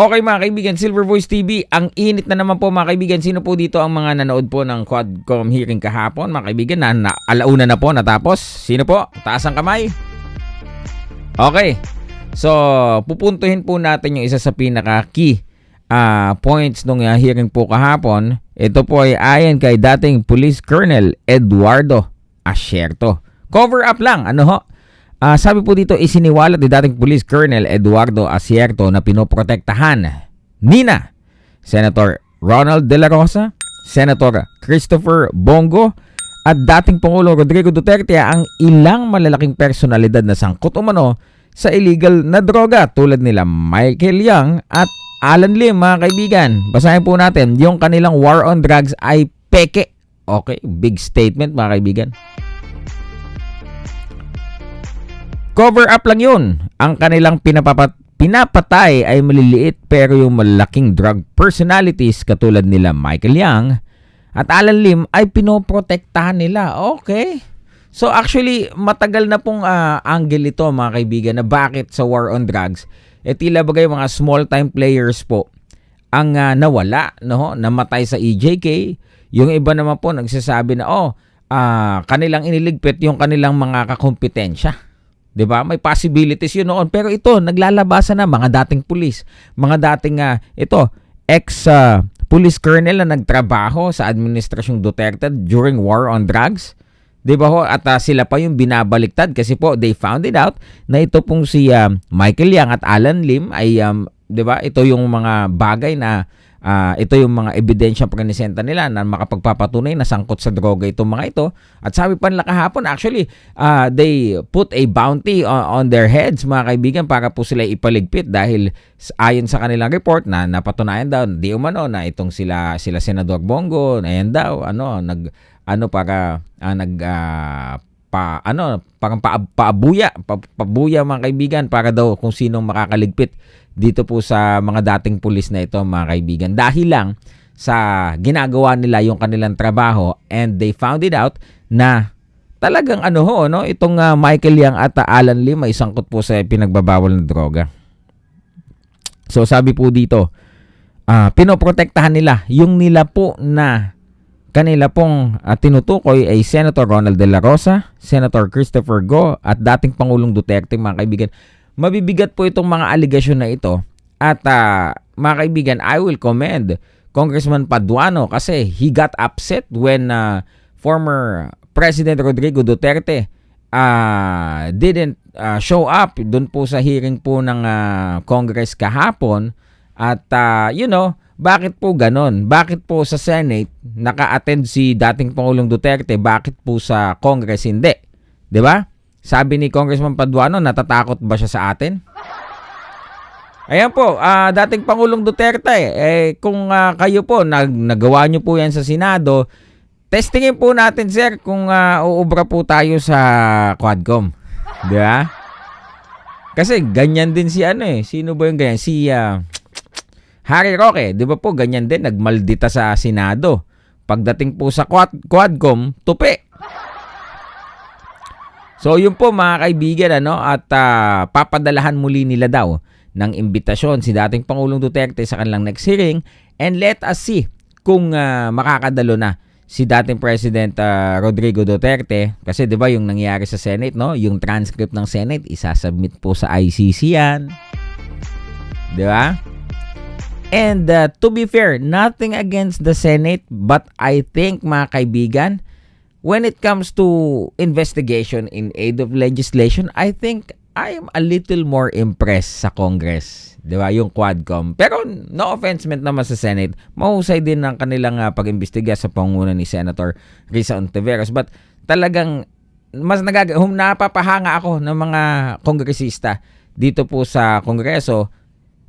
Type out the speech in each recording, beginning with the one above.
Okay mga kaibigan, Silver Voice TV, ang init na naman po mga kaibigan. Sino po dito ang mga nanood po ng Quadcom hearing kahapon? Mga kaibigan, na, na alauna na po natapos. Sino po? Taas ang kamay. Okay. So, pupuntuhin po natin yung isa sa pinaka-key ah, points nung ah, hearing po kahapon. Ito po ay ayon kay dating Police Colonel Eduardo Asierto. Cover up lang, ano ho? Ah, sabi po dito, isiniwalat ni dating Police Colonel Eduardo Asierto na pinoprotektahan Nina, Senator Ronald De La Rosa, Senator Christopher Bongo, at dating Pangulong Rodrigo Duterte ang ilang malalaking personalidad na sangkot umano sa illegal na droga tulad nila Michael Young at Alan Lim mga kaibigan. Basahin po natin, yung kanilang war on drugs ay peke. Okay, big statement mga kaibigan. Cover up lang yun. Ang kanilang pinapapat pinapatay ay maliliit pero yung malaking drug personalities katulad nila Michael Young at Alan Lim ay pinoprotektahan nila. Okay. So actually, matagal na pong ah, angle ito mga kaibigan na bakit sa war on drugs, eh tila bagay mga small time players po ang ah, nawala, no? namatay sa EJK. Yung iba naman po nagsasabi na, oh, ah, kanilang iniligpit yung kanilang mga kakompetensya. 'Di ba? May possibilities yun noon. Pero ito, naglalabasan na mga dating pulis, mga dating ah, ito, ex ah, police colonel na nagtrabaho sa administrasyong Duterte during war on drugs. 'Di ba ho? At ah, sila pa yung binabaliktad kasi po they found it out na ito pong si ah, Michael Yang at Alan Lim ay um, 'di ba? Ito yung mga bagay na ah, ito yung mga ebidensya presenta nila na makapagpapatunay na sangkot sa droga itong mga ito. At sabi pa nila kahapon, actually, ah, they put a bounty on, on their heads, mga kaibigan, para po sila ipaligpit dahil ayon sa kanilang report na napatunayan daw, di umano na itong sila sila Senador Bongo, ayan daw, ano, nag ano para ah, nag ah, pa ano parang pa, paabuya pa, pabuya mga kaibigan para daw kung sinong makakaligpit dito po sa mga dating pulis na ito mga kaibigan dahil lang sa ginagawa nila yung kanilang trabaho and they found it out na talagang ano ho no itong ah, Michael Yang at ah, Alan Lim ay sangkot po sa pinagbabawal ng droga. So sabi po dito, ah pinoprotektahan nila yung nila po na kanila pong ah, tinutukoy ay Senator Ronald De La Rosa, Senator Christopher Go at dating Pangulong Duterte mga kaibigan. Mabibigat po itong mga aligasyon na ito at ah, mga kaibigan, I will commend Congressman Paduano kasi he got upset when ah, former President Rodrigo Duterte ah, didn't ah, show up doon po sa hearing po ng ah, Congress kahapon at ah, you know bakit po ganon? Bakit po sa Senate naka-attend si dating Pangulong Duterte? Bakit po sa Congress hindi? 'Di ba? Sabi ni Congressman Paduano, natatakot ba siya sa atin? Ayan po, ah, dating Pangulong Duterte, eh, kung ah, kayo po, nag, nagawa nyo po yan sa Senado, testingin po natin, sir, kung ah, uubra po tayo sa Quadcom. Di ba? Kasi ganyan din si ano eh. Sino ba yung ganyan? Si ah, Harry Roque, di ba po, ganyan din, nagmaldita sa Senado. Pagdating po sa quad, Quadcom, tupi. So yun po mga kaibigan ano at ah, papadalahan muli nila daw ng imbitasyon si dating Pangulong Duterte sa kanilang next hearing. And let us see kung ah, makakadalo na si dating President ah, Rodrigo Duterte. Kasi 'di ba yung nangyari sa Senate no yung transcript ng Senate isasubmit po sa ICC yan. 'di ba? And uh, to be fair, nothing against the Senate, but I think mga kaibigan, when it comes to investigation in aid of legislation, I think I am a little more impressed sa Congress. 'Di ba? Yung Quadcom. Pero no offense meant naman sa Senate. Mahusay din ang kanilang uh, pag-imbestiga sa pangunguna ni Senator Risa Ontiveros. But talagang mas nagag hum napapahanga ako ng mga kongresista dito po sa Kongreso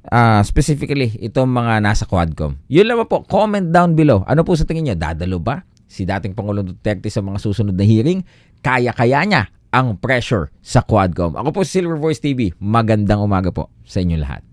Ah, specifically itong mga nasa Quadcom. Yun lang po, comment down below. Ano po sa tingin niyo? Dadalo ba si dating Pangulong Duterte sa mga susunod na hearing? Kaya-kaya niya ang pressure sa Quadcom. Ako po si Silver Voice TV. Magandang umaga po sa inyo lahat.